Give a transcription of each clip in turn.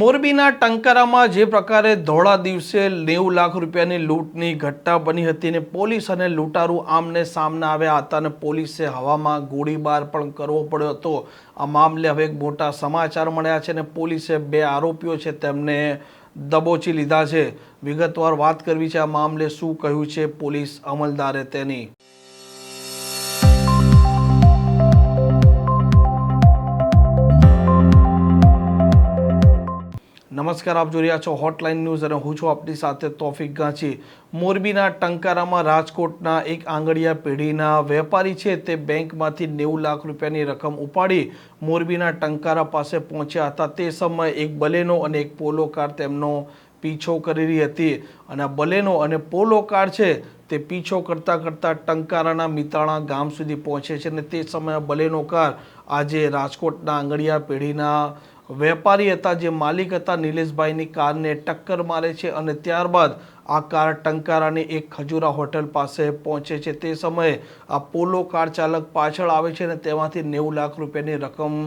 મોરબીના ટંકારામાં જે પ્રકારે ધોળા દિવસે નેવું લાખ રૂપિયાની લૂંટની ઘટના બની હતી ને પોલીસ અને લૂંટારૂ આમને સામને આવ્યા હતા અને પોલીસે હવામાં ગોળીબાર પણ કરવો પડ્યો હતો. આ મામલે હવે એક મોટા સમાચાર મળ્યા છે અને પોલીસે બે આરોપીઓ છે તેમને દબોચી લીધા છે. વિગતવાર વાત કરવી છે આ મામલે શું કહ્યું છે પોલીસ અમલદારે તેની? નમસ્કાર, આપ જોઈ રહ્યા છો હોટલાઇન ન્યૂઝ અને હું છું આપની સાથે તોફિક ગાંચી મોરબીના ટંકારામાં રાજકોટના એક આંગળિયા પેઢીના વેપારી છે તે બેંકમાંથી નેવું લાખ રૂપિયાની રકમ ઉપાડી મોરબીના ટંકારા પાસે પહોંચ્યા હતા. તે સમયે એક બલેનો અને એક પોલો કાર તેમનો પીછો કરી રહી હતી અને બલેનો અને પોલો કાર છે તે પીછો કરતાં કરતાં ટંકારાના મિતાણા ગામ સુધી પહોંચે છે અને તે સમયે બલેનો કાર આજે રાજકોટના આંગડિયા પેઢીના વેપારી હતા જે માલિક હતા નિલેશભાઈની કારને ટક્કર મારે છે અને ત્યારબાદ આ કાર ટંકારાની એક ખજૂરા હોટલ પાસે પહોંચે છે. તે સમયે આ પોલો કાર ચાલક પાછળ આવે છે અને તેમાંથી નેવું લાખ રૂપિયાની રકમ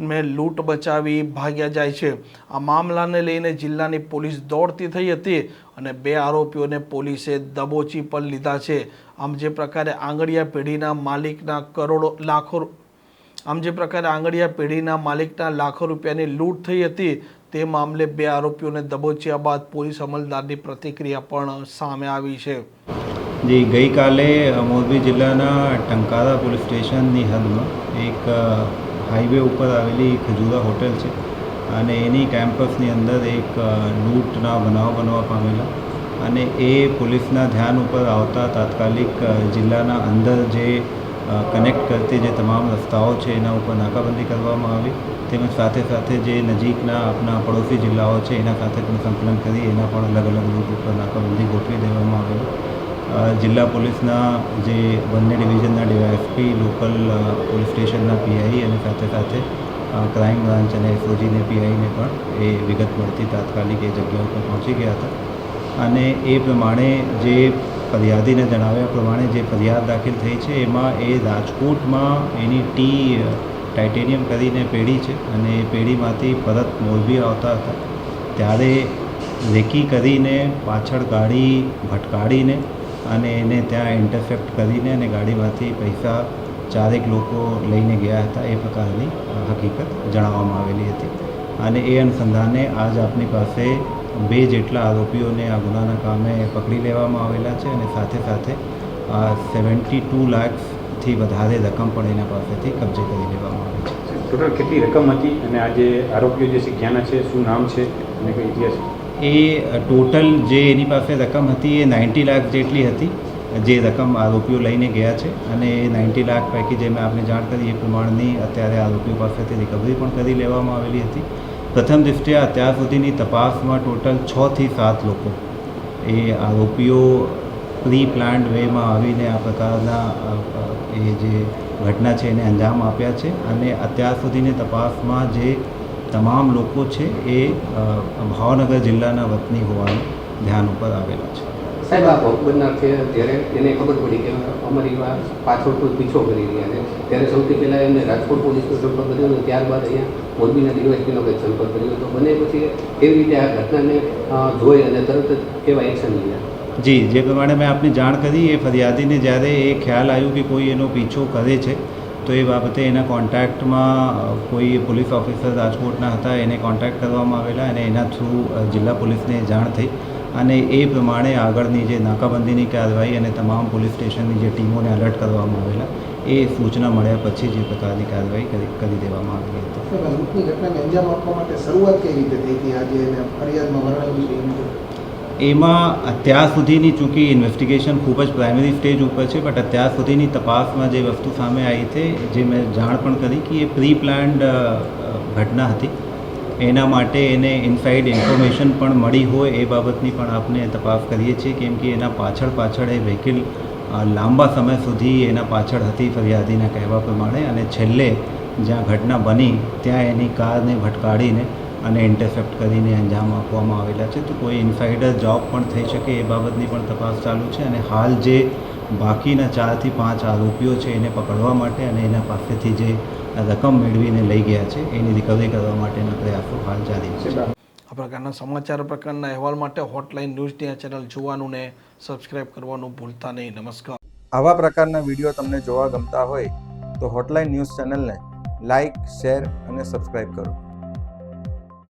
મેં લૂંટ બચાવી ભાગ્યા જાય છે. આ મામલાને લઈને જિલ્લાની પોલીસ દોડતી થઈ હતી અને બે આરોપીઓને પોલીસે દબોચી પણ લીધા છે. આમ જે પ્રકારે આંગળીયા પેઢીના માલિકના કરોડો લાખો આમ જે પ્રકારે આંગળીયા પેઢીના માલિકના લાખો રૂપિયાની લૂંટ થઈ હતી, તે મામલે બે આરોપીઓને દબોચ્યા બાદ પોલીસ અમલદારની પ્રતિક્રિયા પણ સામે આવી છે. જી, ગઈકાલે મોરબી જિલ્લાના ટંકારા પોલીસ સ્ટેશનની હદમાં એક હાઈવે ઉપર આવેલી ખજૂરા હોટેલ છે. અને એની કેમ્પસની અંદર એક લૂંટના બનાવ બનવા પામેલા. અને એ પોલીસના ધ્યાન ઉપર આવતા તાત્કાલિક જિલ્લાના અંદર જે કનેક્ટ કરતી જે તમામ રસ્તાઓ છે એના ઉપર નાકાબંધી કરવામાં આવી. તેમજ સાથે સાથે જે નજીકના આપણા પડોશી જિલ્લાઓ છે એના સાથે પણ સંકલન કરી એના પણ અલગ અલગ રૂટ ઉપર નાકાબંધી ગોઠવી દેવામાં આવેલી. જિલ્લા પોલીસના જે બંને ડિવિઝનના ડીવાયએસપી, લોકલ પોલીસ સ્ટેશનના પીઆઈ અને સાથે સાથે ક્રાઇમ બ્રાન્ચ અને એસઓજીને પીઆઈને પણ એ વિગત મળતી તાત્કાલિક એ જગ્યા ઉપર પહોંચી ગયા હતા. અને એ પ્રમાણે જે ફરિયાદીને જણાવ્યા પ્રમાણે જે ફરિયાદ દાખલ થઈ છે, એમાં એ રાજકોટમાં એની ટી ટાઇટેનિયમ કરીને પેઢી છે અને એ પેઢીમાંથી પરત મોરબી આવતા હતા. ત્યારે રેકી કરીને પાછળ ગાડી ભટકાડીને અને એને ત્યાં ઇન્ટરસેપ્ટ કરીને અને ગાડીમાંથી પૈસા ચારેક લોકો લઈને ગયા હતા, એ પ્રકારની હકીકત જણાવવામાં આવેલી હતી. અને એ અનુસંધાને આજ આપની પાસે બે જેટલા આરોપીઓને આ ગુનાના કામે પકડી લેવામાં આવેલા છે અને સાથે સાથે સેવન્ટી ટુ લાખથી વધારે રકમ પણ એના પાસેથી કબજે કરી લેવામાં આવી છે. ટોટલ કેટલી રકમ હતી અને આ જે આરોપીઓ જે શીખ્યાના છે શું નામ છે અને કઈ ઇતિહાસ? એ ટોટલ જે એની પાસે રકમ હતી એ નાઇન્ટી લાખ જેટલી હતી જે રકમ આરોપીઓ લઈને ગયા છે. અને એ નાઇન્ટી લાખ પૈકી જે મેં આપને જાણ કરી એ પ્રમાણની અત્યારે આરોપીઓ પાસેથી રિકવરી પણ કરી લેવામાં આવેલી હતી. પ્રથમ દૃષ્ટિએ અત્યાર સુધીની તપાસમાં ટોટલ છથી સાત લોકો એ આરોપીઓ પ્રી પ્લાન્ડ વેમાં આવીને આ પ્રકારના એ જે ઘટના છે એને અંજામ આપ્યા છે અને અત્યાર સુધીની તપાસમાં જે તમામ લોકો છે એ ભાવનગર જિલ્લાના વતની હોવાનું ધ્યાન ઉપર આવેલા છે. સાહેબ, આ ભોગ બનનાર છે, ત્યારે એને ખબર પડી કે અમારી વા- પાછળ કોઈ પીછો કરી રહ્યા છે. ત્યારે સૌથી પહેલાં એમને રાજકોટ પોલીસનો સંપર્ક કર્યો અને ત્યારબાદ અહીંયા મોરબીના ડીવાયસપીનો કંઈક સંપર્ક કર્યો તો બંને પછી એવી રીતે આ ઘટનાને જોઈ અને તરત જ એવા એક્શન લીધા? જી, જે પ્રમાણે મેં આપને જાણ કરી, એ ફરિયાદીને જ્યારે એ ખ્યાલ આવ્યો કે કોઈ એનો પીછો કરે છે, તો એ બાબતે એના કોન્ટેક્ટમાં કોઈ પોલીસ ઓફિસર રાજકોટના હતા, એને કોન્ટેક્ટ કરવામાં આવેલા અને એના થ્રુ જિલ્લા પોલીસને જાણ થઈ. અને એ પ્રમાણે આગળની જે નાકાબંધીની કાર્યવાહી અને તમામ પોલીસ સ્ટેશનની જે ટીમોને અલર્ટ કરવામાં આવેલા એ સૂચના મળ્યા પછી જે પ્રકારની કાર્યવાહી કરી કરી દેવામાં આવી હતી. લૂંટની ઘટનાને અંજામ આપવા માટે શરૂઆત કેવી રીતે થઈ હતી? આજે ફરિયાદમાં વર્ણવ્યું એમાં અત્યાર સુધીની ચૂંકી ઇન્વેસ્ટિગેશન ખૂબ જ પ્રાઇમરી સ્ટેજ ઉપર છે બટ અત્યાર સુધીની તપાસમાં જે વસ્તુ સામે આવી છે જે મેં જાણ પણ કરી કે એ પ્રી પ્લાન્ડ ઘટના હતી. એના માટે એને ઇનસાઇડ ઇન્ફોર્મેશન પણ મળી હોય એ બાબતની પણ આપણે તપાસ કરીએ છીએ, કેમ કે એના પાછળ પાછળ એ વ્હીકલ લાંબા સમય સુધી એના પાછળ હતી ફરિયાદીના કહેવા પ્રમાણે અને છેલ્લે જ્યાં ઘટના બની, ત્યાં એની કારને ભટકાડીને અને ઇન્ટરસેપ્ટ કરીને અંજામ આપવામાં આવેલા છે. તો કોઈ ઇનસાઇડર જોબ પણ થઈ શકે એ બાબતની પણ તપાસ ચાલુ છે અને હાલ જે બાકીના ચારથી પાંચ આરોપીઓ છે એને પકડવા માટે અને એના પાસેથી જે રકમ મેળવીને લઈ ગયા છે એની રિકવરી કરવા માટેના પ્રયાસો હાલ જારી છે. આ પ્રકારના સમાચાર પ્રકારના અહેવાલ માટે હોટલાઇન ન્યૂઝની આ ચેનલ જોવાનું ને સબસ્ક્રાઇબ કરવાનું ભૂલતા નહીં. નમસ્કાર. આવા પ્રકારના વીડિયો તમને જોવા ગમતા હોય તો હોટલાઇન ન્યૂઝ ચેનલને લાઇક શેર અને સબસ્ક્રાઇબ કરો.